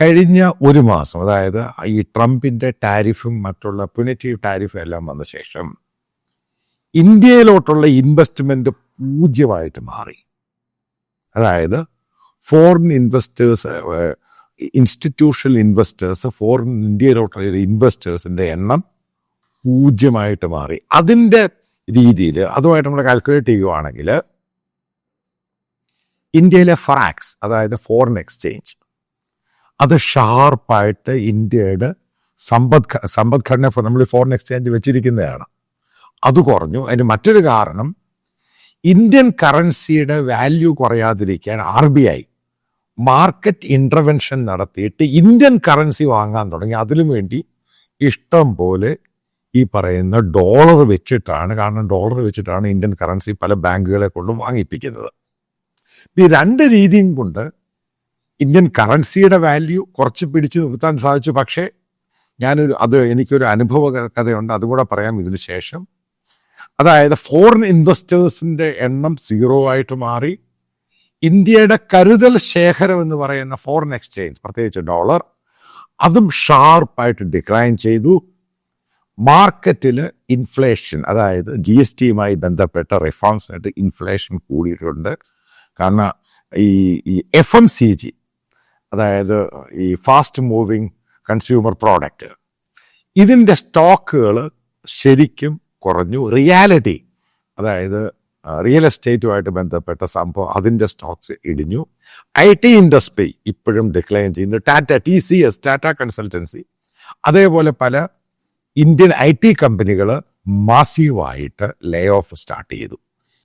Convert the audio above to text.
കഴിഞ്ഞ ഒരു മാസം അതായത് ഈ ട്രംപിന്റെ ടാരിഫും മറ്റുള്ള പുനറ്റീവ് ടാരിഫും എല്ലാം വന്ന ശേഷം ഇന്ത്യയിലോട്ടുള്ള ഇൻവെസ്റ്റ്മെന്റ് പൂജ്യമായിട്ട് മാറി. അതായത് foreign investors institutional investors foreign ഇന്ത്യയിലോട്ടുള്ള ഇൻവെസ്റ്റേഴ്സിന്റെ എണ്ണം പൂജ്യമായിട്ട് മാറി. അതിന്റെ രീതിയിൽ അതുമായിട്ട് നമ്മൾ കാൽക്കുലേറ്റ് ചെയ്യുവാണെങ്കിൽ ഇന്ത്യയിലെ ഫറാക്സ് അതായത് ഫോറിൻ എക്സ്ചേഞ്ച് അത് ഷാർപ്പായിട്ട് ഇന്ത്യയുടെ സമ്പദ് സമ്പദ്ഘടന നമ്മൾ ഫോറിൻ എക്സ്ചേഞ്ച് വെച്ചിരിക്കുന്നതാണ്. അത് കുറഞ്ഞു. അതിന് മറ്റൊരു കാരണം ഇന്ത്യൻ കറൻസിയുടെ value കുറയാതിരിക്കാൻ R B I market intervention നടത്തിയിട്ട് ഇന്ത്യൻ കറൻസി വാങ്ങാൻ തുടങ്ങി. അതിനു വേണ്ടി ഇഷ്ടം പോലെ ഈ പറയുന്ന ഡോളർ വെച്ചിട്ടാണ് കാരണം ഡോളർ വെച്ചിട്ടാണ് ഇന്ത്യൻ കറൻസി പല ബാങ്കുകളെ കൊണ്ട് വാങ്ങിപ്പിക്കുന്നത്. ഈ രണ്ട് രീതിയും കൊണ്ട് ഇന്ത്യൻ കറൻസിയുടെ വാല്യൂ കുറച്ച് പിടിച്ചു നിർത്താൻ സാധിച്ചു. പക്ഷേ ഞാനൊരു അത് എനിക്കൊരു അനുഭവ കഥയുണ്ട് അതുകൂടെ പറയാം ഇതിന് ശേഷം. അതായത് ഫോറിൻ ഇൻവെസ്റ്റേഴ്സിന്റെ എണ്ണം സീറോ ആയിട്ട് മാറി. ഇന്ത്യയുടെ കരുതൽ ശേഖരം എന്ന് പറയുന്ന ഫോറിൻ എക്സ്ചേഞ്ച് പ്രത്യേകിച്ച് ഡോളർ അതും ഷാർപ്പായിട്ട് ഡിക്ലൈൻ ചെയ്തു. മാർക്കറ്റിൽ ഇൻഫ്ലേഷൻ അതായത് ജി എസ് ടിയുമായി ബന്ധപ്പെട്ട റിഫോംസിനായിട്ട് ഇൻഫ്ലേഷൻ കൂടിയിട്ടുണ്ട്. കാരണം ഈ എഫ് എം സി ജി അതായത് ഈ ഫാസ്റ്റ് മൂവിങ് കൺസ്യൂമർ പ്രോഡക്റ്റ് ഇതിന്റെ സ്റ്റോക്കുകൾ ശരിക്കും കുറഞ്ഞു. റിയാലിറ്റി അതായത് റിയൽ എസ്റ്റേറ്റുമായിട്ട് ബന്ധപ്പെട്ട സംഭവം അതിന്റെ സ്റ്റോക്സ് ഇടിഞ്ഞു. ഐ ടി ഇൻഡസ്ട്രി ഇപ്പോഴും ഡിക്ലൈൻ ചെയ്യുന്നു. Tata T C S Tata consultancy അതേപോലെ പല ഇന്ത്യൻ ഐ ടി കമ്പനികൾ മാസീവായിട്ട് ലേ ഓഫ് സ്റ്റാർട്ട് ചെയ്തു.